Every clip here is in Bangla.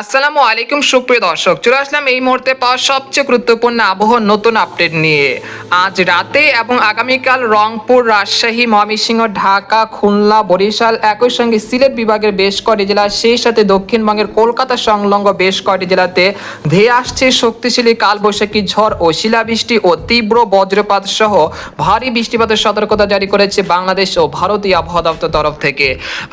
আসসালামু আলাইকুম, সুপ্রিয় দর্শক। চলে আসলাম এই মুহূর্তে পাওয়া সবচেয়ে গুরুত্বপূর্ণ আবহাওয়ার নতুন আপডেট নিয়ে। আজ রাতে এবং আগামীকাল রংপুর, রাজশাহী, ময়মনসিংহ, ঢাকা, খুলনা, বরিশাল একই সঙ্গে সিলেট বিভাগের বেশ কয়টি জেলা, সেই সাথে দক্ষিণবঙ্গের কলকাতা সংলগ্ন বেশ কয়টি জেলাতে ধেয়ে আসছে শক্তিশালী কালবৈশাখী ঝড় ও শিলাবৃষ্টি ও তীব্র বজ্রপাত সহ ভারী বৃষ্টিপাতের সতর্কতা জারি করেছে বাংলাদেশ ও ভারতীয় আবহাওয়া দপ্তর তরফ থেকে।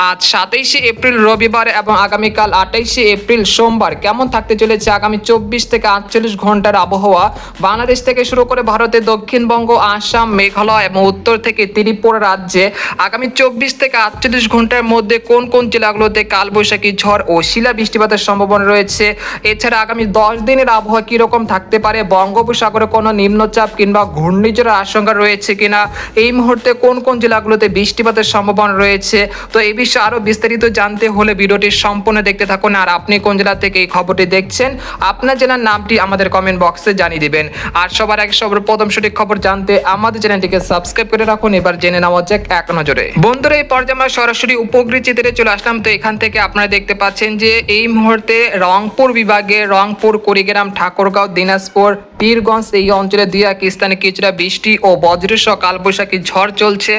আজ সাতাইশে এপ্রিল রবিবার এবং আগামীকাল আঠাইশে এপ্রিল সোমবার কেমন থাকতে চলেছে আগামী চব্বিশ থেকে আটচল্লিশ ঘণ্টার আবহাওয়া? বাংলাদেশ থেকে শুরু করে ভারতের দক্ষিণবঙ্গ, আসাম, মেঘালয় এবং উত্তর থেকে ত্রিপুরা রাজ্যে আগামী চব্বিশ থেকে আটচল্লিশ ঘণ্টার মধ্যে কোন কোন জেলাগুলোতে কালবৈশাখী ঝড় ও শিলা বৃষ্টিপাতের সম্ভাবনা রয়েছে? এছাড়া আগামী দশ দিনের আবহাওয়া কীরকম থাকতে পারে? বঙ্গোপসাগরে কোনো নিম্নচাপ কিংবা ঘূর্ণিঝড়ের আশঙ্কা রয়েছে কিনা? এই মুহূর্তে কোন কোন জেলাগুলোতে বৃষ্টিপাতের সম্ভাবনা রয়েছে? তো এই বিষয়ে আরও বিস্তারিত জানতে হলে ভিডিওটি সম্পূর্ণ দেখতে থাকুন। আর আপনি কোন জেলা থেকে এই খবরটি দেখছেন, আপনার জেলার নামটি আমাদের কমেন্ট বক্সে জানিয়ে দেবেন। আর সবার আগে সবার প্রথম সঠিক খবর জানতে আমাদের চ্যানেলটিকে সাবস্ক্রাইব করে রাখুন, এবার জেনে নেওয়া যাক এক নজরে। বন্ধুরা, এই পর্যায়ে আমরা সরাসরি উপগ্রহ চিত্রে চলে আসলাম। তো এখান থেকে আপনারা দেখতে পাচ্ছেন যে এই মুহূর্তে রংপুর বিভাগে রংপুর, কুড়িগ্রাম, ঠাকুরগাঁও, দিনাজপুর, পীরগঞ্জ এই অঞ্চলে দুই এক স্থানে কিছুটা বৃষ্টি ও বজ্রসহ কালবৈশাখী ঝড় চলছে।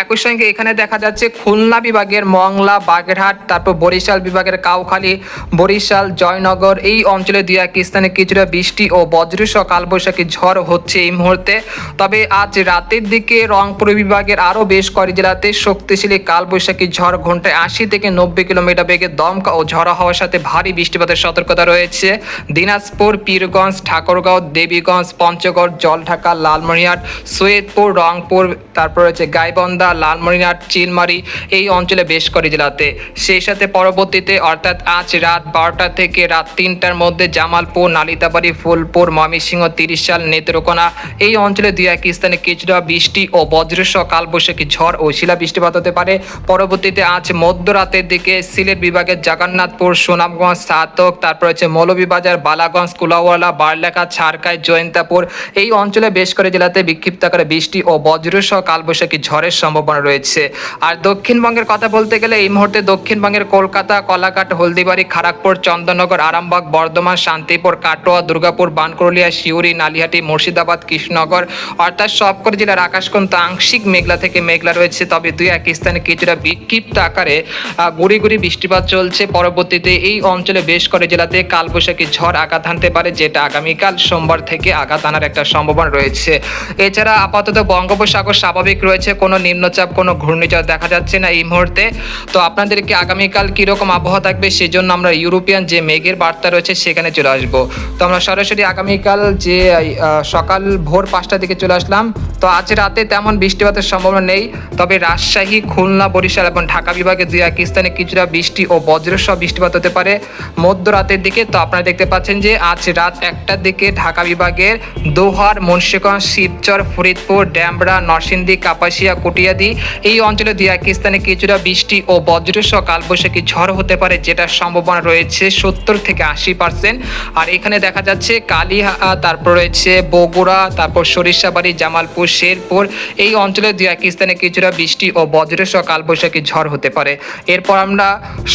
একই সঙ্গে এখানে দেখা যাচ্ছে খুলনা বিভাগের মংলা, বাগেরহাট, তারপর বরিশাল বিভাগের কাউখালী, বরিশাল জয়নগর, এই অঞ্চলে দুই এক স্থানে কিছুটা বৃষ্টি ও বজ্রসহ কালবৈশাখী ঝড় হচ্ছে এই মুহূর্তে। তবে আজ রাতের দিকে রংপুর বিভাগের আরও বেশ কয়েক জেলাতে শক্তিশালী কালবৈশাখী ঝড় ঘন্টায় আশি থেকে নব্বই কিলোমিটার বেগে দমকা ও ঝড় হওয়ার সাথে ভারী বৃষ্টিপাতের সতর্কতা রয়েছে। দিনাজপুর, পীরগঞ্জ, ঠাকুরগাঁও, দেবীগঞ্জ, পঞ্চগড়, জলঢাকা, লালমনিরহাট, সৈয়দপুর, রংপুর, তারপর রয়েছে গাইবন্ধা, লালমনিরহাট, চিলমারি, এই অঞ্চলে বেশ কয়েক জেলাতে। সেই সাথে পরবর্তীতে অর্থাৎ আজ রাত বারোটা থেকে রাত তিনটার মধ্যে জামালপুর, নালিতাবাড়ি, ফুলপুর, ময়মনসিংহ তিরিশ সাল নেত্রকোনা এই অঞ্চলে দুই এক স্থানে কিছুটা বৃষ্টি ও বজ্রসহ কালবৈশাখী ঝড় ও শিলা বৃষ্টিপাত হতে পারে। পরবর্তীতে আজ মধ্যরাতের দিকে সিলেট বিভাগের জগন্নাথপুর, সুনামগঞ্জ, সাতক, তারপর হচ্ছে মৌলভীবাজার, বালাগঞ্জ, কুলাওয়ালা বারলেখা ছাড়কাই জয়ন্তাপুর এই অঞ্চলে বেশ করে জেলাতে বিক্ষিপ্ত আকারে বৃষ্টি ও বজ্রসহ কালবৈশাখী ঝড়ের সম্ভাবনা রয়েছে। আর দক্ষিণবঙ্গের কথা বলতে গেলে এই মুহূর্তে দক্ষিণবঙ্গের কলকাতা, কলাঘাট, হলদিবাড়ি খড়গপুর চন্দননগর, আরামবাগ, বর্ধমান, শান্তিপুর, কাটোয়া, দুর্গাপুর বানকুরলিয়া শিউরি নালিহাটি, মুর্শিদাবাদ, কৃষ্ণনগর, অর্থাৎ সবকটি জেলার আকাশ কিন্তু আংশিক মেঘলা থেকে মেঘলা রয়েছে। তবে দুই এক স্থানে কিছুটা বিক্ষিপ্ত আকারে গুড়ি গুড়ি বৃষ্টিপাত চলছে। পরবর্তীতে এই অঞ্চলে বেশ করে জেলাতে কালবৈশাখী ঝড় আঘাত হানতে পারে, যেটা আগামীকাল সোমবার থেকে আঘাত আনার একটা সম্ভাবনা রয়েছে। এছাড়া আপাতত বঙ্গোপসাগর স্বাভাবিক রয়েছে। কোনো নিম্নচাপ, কোনো ঘূর্ণিঝড় দেখা যাচ্ছে না এই মুহূর্তে। তো আপনাদেরকে আগামীকাল কীরকম আবহাওয়া থাকবে, সেজন্য আমরা ইউরোপিয়ান যে মেঘের বার্তা রয়েছে সেখানে চলে আসব। তো আমরা সরাসরি আগামীকাল যে সকাল ভোর পাঁচটার দিকে চলে আসলাম। তো আজ রাতে তেমন বৃষ্টিপাতের সম্ভাবনা নেই, তবে রাজশাহী, খুলনা, বরিশাল এবং ঢাকা বিভাগে দুই এক স্থানে কিছুটা বৃষ্টি ও বজ্রসহ বৃষ্টিপাত হতে পারে। মধ্যরাতের দিকে তো আপনারা দেখতে পাচ্ছেন যে আজ রাত একটার দিকে ঢাকা বিভাগের দোহার, মুন্সিগঞ্জ, শিবচর, ফরিদপুর, ড্যামরা, নরসিংদী, কাপাসিয়া, কুটিয়াদি এই অঞ্চলে দুই এক স্থানে কিছুটা বৃষ্টি ও বজ্রসহ কালবৈশাখী ঝড় হতে পারে, যেটার সম্ভাবনা রয়েছে সত্তর থেকে আশি পার্সেন্ট। আর এখানে দেখা যাচ্ছে কালীহা, তারপর রয়েছে বগুড়া, তারপর সরিষাবাড়ি, জামালপুর শেরপুর এই অঞ্চলে দুই এক স্থানে কিছুটা বৃষ্টি ও বজ্রসহ কালবৈশাখী ঝড় হতে পারে। এরপর আমরা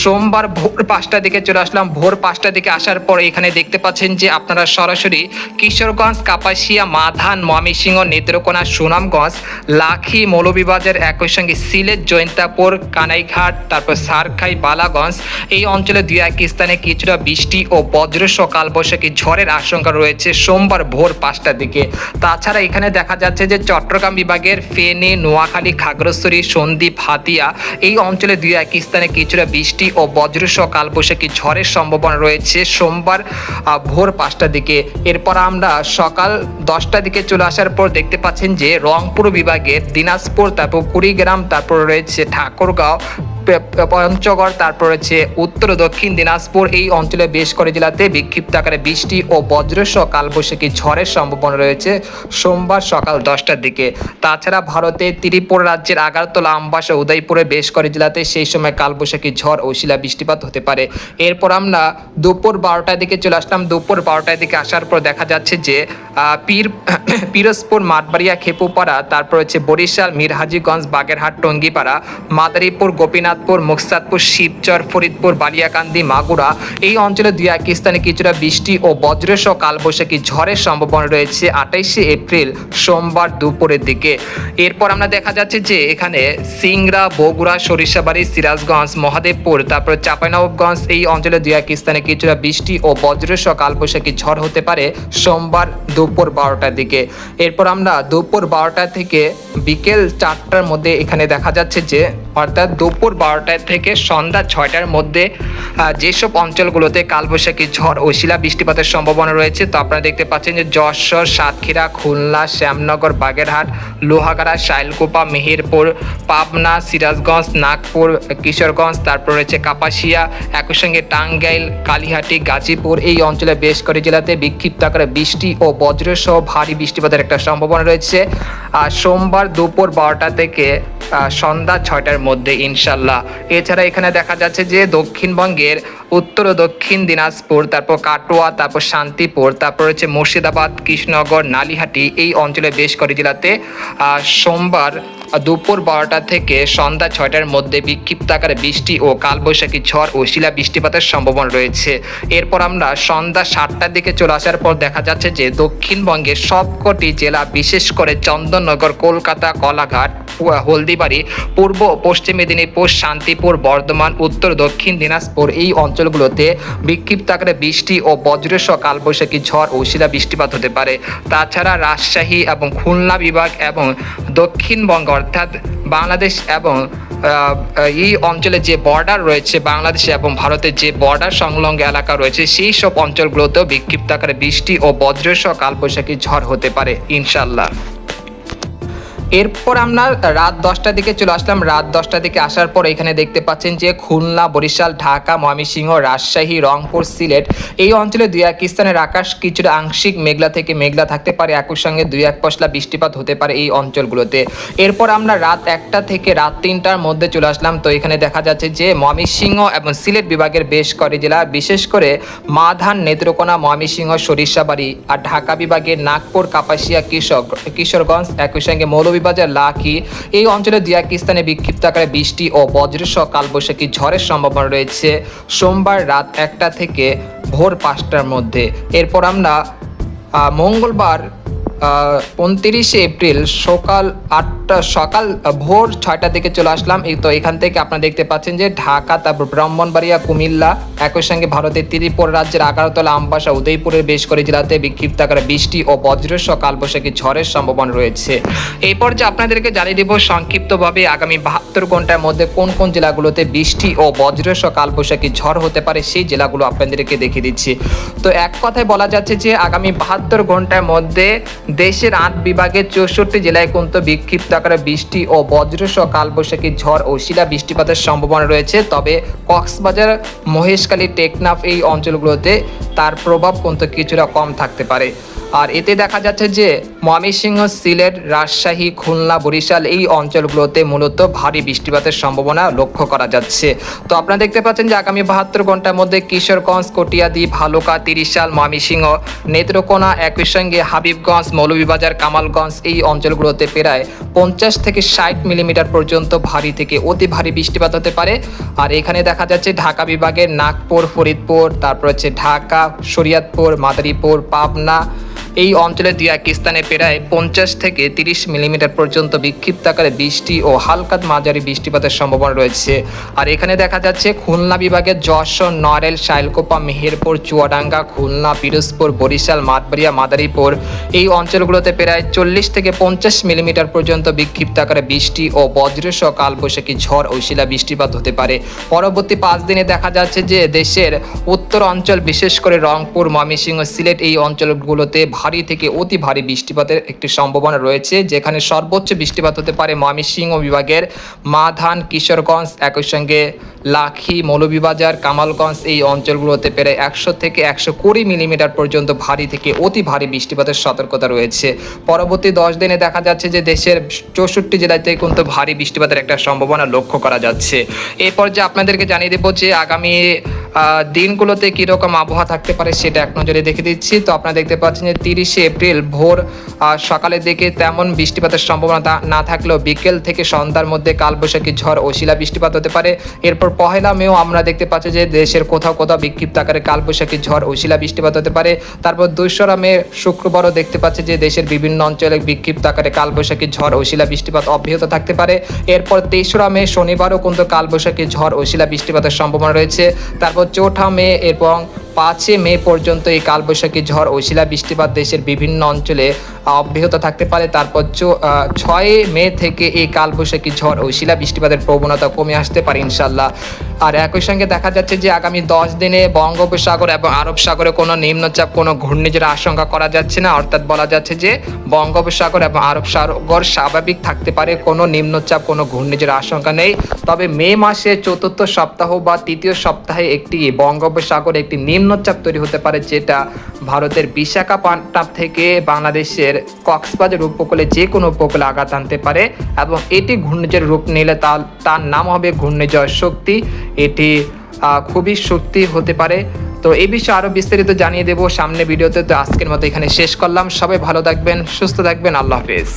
সোমবার ভোর পাঁচটার দিকে চলে আসলাম। ভোর পাঁচটার দিকে আসার পর এখানে দেখতে পাচ্ছেন যে আপনারা সরাসরি কিশোরগঞ্জ, কাপাসিয়া, মাধান, ময়মনসিংহ, নেত্রকোনা, সুনামগঞ্জ, লাখি, মৌলভীবাজার, একই সঙ্গে সিলেট, জৈন্তাপুর, কানাইঘাট, তারপর সারখাই, বালাগঞ্জ এই অঞ্চলে দুই এক স্থানে কিছুটা বৃষ্টি ও বজ্রসহ কালবৈশাখী ঝড়ের আশঙ্কা রয়েছে সোমবার ভোর পাঁচটার দিকে। তাছাড়া এখানে দেখা যাচ্ছে যে চট্টগ্রাম বিভাগের ফেনে, নোয়াখালী, খাগড়াছড়ি, সন্দ্বীপ, হাতিয়া এই অঞ্চলে দুই এক স্থানে কিছুটা বৃষ্টি ও বজ্রসহ কালবৈশাখী ঝড়ের সম্ভাবনা রয়েছে। সোমবার ভোর পাঁচটার দিকে। এরপর আমরা সকাল দশটার দিকে চলে আসার পর দেখতে পাচ্ছেন যে রংপুর বিভাগের দিনাজপুর, তারপর কুড়িগ্রাম, তারপর রয়েছে ঠাকুরগাঁও পঞ্চগড়, তারপর রয়েছে উত্তর দক্ষিণ দিনাজপুর। এই অঞ্চলে বেশ করে জেলাতে বিক্ষিপ্ত আকারে বৃষ্টি ও বজ্রসহ কালবৈশাখী ঝড়ের সম্ভাবনা রয়েছে সোমবার সকাল দশটার দিকে। তাছাড়া ভারতে ত্রিপুরা রাজ্যের আগারতলা, আমবাসা, উদয়পুরে বেশ করে জেলাতে সেই সময় কালবৈশাখী ঝড় ও শিলা বৃষ্টিপাত হতে পারে। এরপর আমরা দুপুর বারোটার দিকে চলে আসলাম। দুপুর বারোটার দিকে আসার পর দেখা যাচ্ছে যে পীর, পিরোজপুর, মাঠবাড়িয়া, খেপুপাড়া, তারপর হচ্ছে বরিশাল, মিরহাজিগঞ্জ, বাগেরহাট, টঙ্গিপাড়া, মাদারীপুর, গোপীনাথ রঘুনাথপুর মুকসাদপুর, শিবচর, ফরিদপুর, বালিয়াকান্দি, মাগুরা। এই অঞ্চলে দুই এক স্থানে কিছুটা বৃষ্টি ও বজ্রসহ কালবৈশাখী ঝড়ের সম্ভাবনা রয়েছে আঠাইশে এপ্রিল, সোমবার দুপুরের দিকে। এরপর আমরা দেখা যাচ্ছে যে এখানে সিংড়া, বগুড়া, সরিষাবাড়ি, সিরাজগঞ্জ, মহাদেবপুর, তারপর চাঁপাইনবাবগঞ্জ, এই অঞ্চলে দুই এক স্থানে কিছুটা বৃষ্টি ও বজ্রসহ কালবৈশাখী ঝড় হতে পারে সোমবার দুপুর বারোটার দিকে। এরপর আমরা দুপুর বারোটা থেকে বিকেল চারটার মধ্যে এখানে দেখা যাচ্ছে যে, অর্থাৎ দুপুর বারোটার থেকে সন্ধ্যা ছয়টার মধ্যে যেসব অঞ্চলগুলোতে কালবৈশাখী ঝড় ও শিলা বৃষ্টিপাতের সম্ভাবনা রয়েছে, তো আপনারা দেখতে পাচ্ছেন যে যশোর, সাতক্ষীরা, খুলনা, শ্যামনগর, বাগেরহাট, লোহাগাড়া, শাইলকুপা, মেহেরপুর, পাবনা, সিরাজগঞ্জ, নাগপুর, কিশোরগঞ্জ, তারপর রয়েছে কাপাসিয়া, একই সঙ্গে টাঙ্গাইল, কালিহাটি, গাজীপুর, এই অঞ্চলে বেশ কয়েকটি জেলাতে বিক্ষিপ্ত আকারে বৃষ্টি ও বজ্রসহ ভারী বৃষ্টিপাতের একটা সম্ভাবনা রয়েছে। আর সোমবার দুপুর বারোটা থেকে সন্ধ্যা ছয়টার মধ্যে ইনশাল্লাহ এছাড়া এখানে দেখা যাচ্ছে যে দক্ষিণবঙ্গের উত্তর ও দক্ষিণ দিনাজপুর, তারপর কাটোয়া, তারপর শান্তিপুর, তারপর হচ্ছে মুর্শিদাবাদ, কৃষ্ণনগর, নালিহাটি, এই অঞ্চলে বেশ কটি জেলাতে সোমবার দুপুর বারোটা থেকে সন্ধ্যা ছয়টার মধ্যে বিক্ষিপ্ত আকারে বৃষ্টি ও কালবৈশাখী ঝড় ও শিলা বৃষ্টিপাতের সম্ভাবনা রয়েছে। এরপর আমরা সন্ধ্যা সাতটার দিকে চলে আসার পর দেখা যাচ্ছে যে দক্ষিণবঙ্গের সবকটি জেলা, বিশেষ করে চন্দননগর, কলকাতা, কলাঘাট হলদিবাড়ি, পূর্ব ও পশ্চিম মেদিনীপুর, শান্তিপুর, বর্ধমান, উত্তর, দক্ষিণ দিনাজপুর এই অঞ্চলগুলোতে বিক্ষিপ্ত আকারে বৃষ্টি ও বজ্রসহ কালবৈশাখী ঝড় ও শিলা বৃষ্টিপাত হতে পারে। তাছাড়া রাজশাহী এবং খুলনা বিভাগ এবং দক্ষিণবঙ্গ অর্থাৎ বাংলাদেশ এবং এই অঞ্চলে যে বর্ডার রয়েছে বাংলাদেশ এবং ভারতের যে বর্ডার সংলগ্ন এলাকা রয়েছে, সেই সব অঞ্চলগুলোতেও বিক্ষিপ্ত আকারে বৃষ্টি ও বজ্রসহ কালবৈশাখী ঝড় হতে পারে ইনশাল্লাহ এরপর আমরা রাত দশটার দিকে চলে আসলাম। রাত দশটার দিকে আসার পর এখানে দেখতে পাচ্ছেন যে খুলনা, বরিশাল, ঢাকা, ময়মনসিংহ, রাজশাহী, রংপুর, সিলেট এই অঞ্চলে দুই এক স্থানের আকাশ কিছুটা আংশিক মেঘলা থেকে মেঘলা থাকতে পারে। একই সঙ্গে দুই এক পশলা বৃষ্টিপাত হতে পারে এই অঞ্চলগুলোতে। এরপর আমরা রাত একটা থেকে রাত তিনটার মধ্যে চলে আসলাম। তো এখানে দেখা যাচ্ছে যে ময়মনসিংহ এবং সিলেট বিভাগের বেশ কয়েকটি জেলা, বিশেষ করে মাধান, নেত্রকোনা, ময়মনসিংহ, সরিষাবাড়ি আর ঢাকা বিভাগের নাগপুর, কাপাসিয়া কৃষক কিশোরগঞ্জ, একই সঙ্গে মৌলভীবাজার লাকি। এই অঞ্চলে দু এক স্থানে বিক্ষিপ্ত আকারে বৃষ্টি ও বজ্রসহ কালবৈশাখী ঝড়ের সম্ভাবনা রয়েছে। সোমবার রাত একটা থেকে ভোর পাঁচটার মধ্যে। এরপর আমরা মঙ্গলবার উনত্রিশে এপ্রিল সকাল আটটা, সকাল ভোর ছয়টার দিকে চলে আসলাম। এই তো এখান থেকে আপনারা দেখতে পাচ্ছেন যে ঢাকা, তারপর ব্রাহ্মণবাড়িয়া, কুমিল্লা, একই সঙ্গে ভারতের ত্রিপুরা রাজ্যের আগারতলা, আমবাসা, উদয়পুরের বেশ করে জেলাতে বিক্ষিপ্ত আকারে বৃষ্টি ও বজ্রসহ কালবৈশাখী ঝড়ের সম্ভাবনা রয়েছে। এই পর্যায়ে আপনাদেরকে জানিয়ে দেব সংক্ষিপ্তভাবে আগামী বাহাত্তর ঘণ্টার মধ্যে কোন কোন জেলাগুলোতে বৃষ্টি ও বজ্রসহ কালবৈশাখী ঝড় হতে পারে সেই জেলাগুলো আপনাদেরকে দেখিয়ে দিচ্ছি। তো এক কথায় বলা যাচ্ছে যে আগামী বাহাত্তর ঘণ্টার মধ্যে দেশের আট বিভাগের চৌষট্টি জেলায় কিন্তু বিক্ষিপ্ত আকারে বৃষ্টি ও বজ্রসহ কালবৈশাখী ঝড় ও শিলা বৃষ্টিপাতের সম্ভাবনা রয়েছে। তবে কক্সবাজার, মহেশখালী, টেকনাফ এই অঞ্চলগুলোতে তার প্রভাব কিন্তু কিছুটা কম থাকতে পারে। আর এতে দেখা যাচ্ছে যে ময়মনসিংহ, সিলেট, রাজশাহী, খুলনা, বরিশাল এই অঞ্চলগুলোতে মূলত ভারী বৃষ্টিপাতের সম্ভাবনা লক্ষ্য করা যাচ্ছে। তো আপনারা দেখতে পাচ্ছেন যে আগামী বাহাত্তর ঘণ্টার মধ্যে কিশোরগঞ্জ, কটিয়াদি, ভালুকা, তিরিশাল, ময়মনসিংহ, নেত্রকোনা, একই সঙ্গে হাবিবগঞ্জ মৌলভীবাজার, কামালগঞ্জ এই অঞ্চলগুলোতে প্রায় পঞ্চাশ থেকে ষাট মিলিমিটার পর্যন্ত ভারী থেকে অতি ভারী বৃষ্টিপাত হতে পারে। আর এখানে দেখা যাচ্ছে ঢাকা বিভাগের নাগপুর, ফরিদপুর, তারপর হচ্ছে ঢাকা, শরিয়াতপুর, মাদারীপুর, পাবনা এই অঞ্চলে স্থানে প্রায় পঞ্চাশ থেকে তিরিশ মিলিমিটার পর্যন্ত বিক্ষিপ্ত আকারে বৃষ্টি ও হালকা মাঝারি বৃষ্টিপাতের সম্ভাবনা রয়েছে। আর এখানে দেখা যাচ্ছে খুলনা বিভাগের যশোর, নড়েল, শাইলকোপা, মেহেরপুর, চুয়াডাঙ্গা, খুলনা, পিরোজপুর, বরিশাল মাতবাড়িয়া মাদারীপুর এই অঞ্চলগুলোতে প্রায় চল্লিশ থেকে পঞ্চাশ মিলিমিটার পর্যন্ত বিক্ষিপ্ত আকারে বৃষ্টি ও বজ্রসহ কালবৈশাখী ঝড় ও শিলা বৃষ্টিপাত হতে পারে। পরবর্তী পাঁচ দিনে দেখা যাচ্ছে যে দেশের উত্তর অঞ্চল, বিশেষ করে রংপুর, ময়মনসিংহ, সিলেট এই অঞ্চলগুলোতে ভারী থেকে অতি ভারী বৃষ্টিপাতের একটি সম্ভাবনা রয়েছে, যেখানে সর্বোচ্চ বৃষ্টিপাত হতে পারে ময়মনসিংহ বিভাগের মাধান, কিশোরগঞ্জ, একই সঙ্গে লাখি, মৌলভীবাজার, কামালগঞ্জ, এই অঞ্চলগুলোতে প্রায় একশো থেকে একশো কুড়ি মিলিমিটার পর্যন্ত ভারী থেকে অতি ভারী বৃষ্টিপাতের সতর্কতা রয়েছে। পরবর্তী দশ দিনে দেখা যাচ্ছে যে দেশের চৌষট্টি জেলাতে কিন্তু ভারী বৃষ্টিপাতের একটা সম্ভাবনা লক্ষ্য করা যাচ্ছে। এই পর্যায়ে আপনাদেরকে জানিয়ে দেবো যে আগামী দিনগুলোতে কীরকম আবহাওয়া থাকতে পারে সেটা এক নজরে দেখে দিচ্ছি। তো আপনারা দেখতে পাচ্ছেন যে তিরিশে এপ্রিল ভোর সকালের দিকে তেমন বৃষ্টিপাতের সম্ভাবনা না থাকলেও বিকেল থেকে সন্ধ্যার মধ্যে কালবৈশাখী ঝড় ও শিলা বৃষ্টিপাত হতে পারে। এরপর পহেলা মেও আমরা দেখতে পাচ্ছি যে দেশের কোথাও কোথাও বিক্ষিপ্ত আকারে কালবৈশাখী ঝড় ও শিলা বৃষ্টিপাত হতে পারে। তারপর দোসরা মে শুক্রবারও দেখতে পাচ্ছি যে দেশের বিভিন্ন অঞ্চলে বিক্ষিপ্ত আকারে কালবৈশাখী ঝড় ও শিলা বৃষ্টিপাত অব্যাহত থাকতে পারে। এরপর তেসরা মে শনিবারও কিন্তু কালবৈশাখী ঝড় ও শিলা বৃষ্টিপাতের সম্ভাবনা রয়েছে। তারপর চৌঠা মে এবং পাঁচই মে পর্যন্ত এই কালবৈশাখী ঝড় ও শিলা বৃষ্টিপাত দেশের বিভিন্ন অঞ্চলে অব্যাহত থাকতে পারে। তারপর ছয় মে থেকে এই কালবৈশাখী ঝড় ও শিলা বৃষ্টিপাতের প্রবণতা কমে আসতে পারে ইনশাল্লাহ আর একই সঙ্গে দেখা যাচ্ছে যে আগামী দশ দিনে বঙ্গোপসাগর এবং আরব সাগরে কোনো নিম্নচাপ, কোনো ঘূর্ণিঝড়ের আশঙ্কা করা যাচ্ছে না। অর্থাৎ বলা যাচ্ছে যে বঙ্গোপসাগর এবং আরব সাগর স্বাভাবিক থাকতে পারে, কোনো নিম্নচাপ, কোনো ঘূর্ণিঝড়ের আশঙ্কা নেই। তবে মে মাসে চতুর্থ সপ্তাহ বা তৃতীয় সপ্তাহে একটি বঙ্গোপসাগরে একটি নিম্নচাপ তৈরি হতে পারে যেটা ভারতের বিশাখাপট্টনম থেকে বাংলাদেশের কক্সবাজার উপকূলে যে কোনো উপকূলে আঘাত আনতে পারে এবং এটি ঘূর্ণিঝড় রূপ নিলে তার তার নাম হবে ঘূর্ণিঝড় শক্তি। এটি খুবই শক্তি হতে পারে। তো এই বিষয়ে আরও বিস্তারিত জানিয়ে দেবো সামনে ভিডিওতে। তো আজকের মতো এখানে শেষ করলাম। সবাই ভালো থাকবেন, সুস্থ থাকবেন। আল্লাহ হাফেজ।